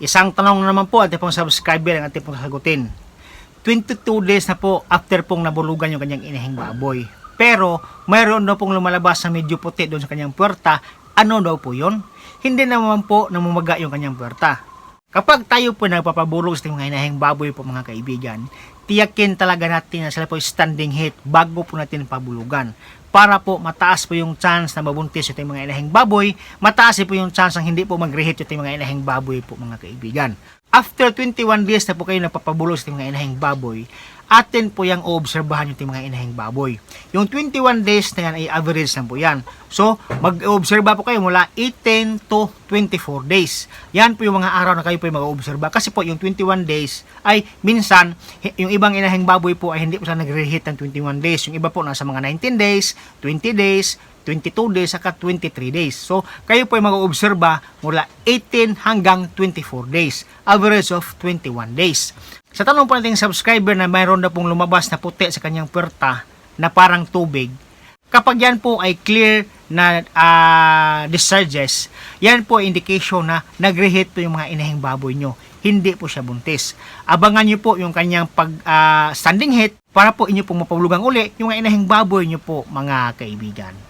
Isang tanong naman po ating pong subscriber ang ating pong sagutin. 22 days na po after pong nabulugan yung kanyang inahing baboy. Pero mayroon daw pong lumalabas na medyo puti doon sa kanyang puwerta. Ano daw po yon? Hindi naman po namamaga yung kanyang puwerta. Kapag tayo po nagpapabulog sa mga inahing baboy po mga kaibigan, tiyakin talaga natin na sila po standing heat bago po natin pabulugan. Para po mataas po yung chance na mabuntis yung mga inahing baboy, mataas po yung chance na hindi po mag-reheat yung mga inahing baboy po mga kaibigan. After 21 days na po kayo napapabulog sa mga inahing baboy, atin po yung oobserbahan yung mga inahing baboy. Yung 21 days na yan ay average lang po yan. So, mag-obserba po kayo mula 18 to 24 days. Yan po yung mga araw na kayo po yung mag-obserba. Kasi po yung 21 days ay minsan, yung ibang inahing baboy po ay hindi po sila nagre-reheat ng 21 days. Yung iba po nasa mga 19 days, 20 days, 22 days, saka 23 days. So, kayo po ay mag-obserba mula 18 hanggang 24 days. Average of 21 days. Sa tanong po nating subscriber na mayroon na pong lumabas na puti sa kanyang puwerta na parang tubig, kapag yan po ay clear na ah, discharges, yan po indication na nag-reheat po yung mga inahing baboy nyo. Hindi po siya buntis. Abangan nyo po yung kanyang pag ah, standing heat para po inyo pong mapabulugan uli yung mga inahing baboy nyo po mga kaibigan.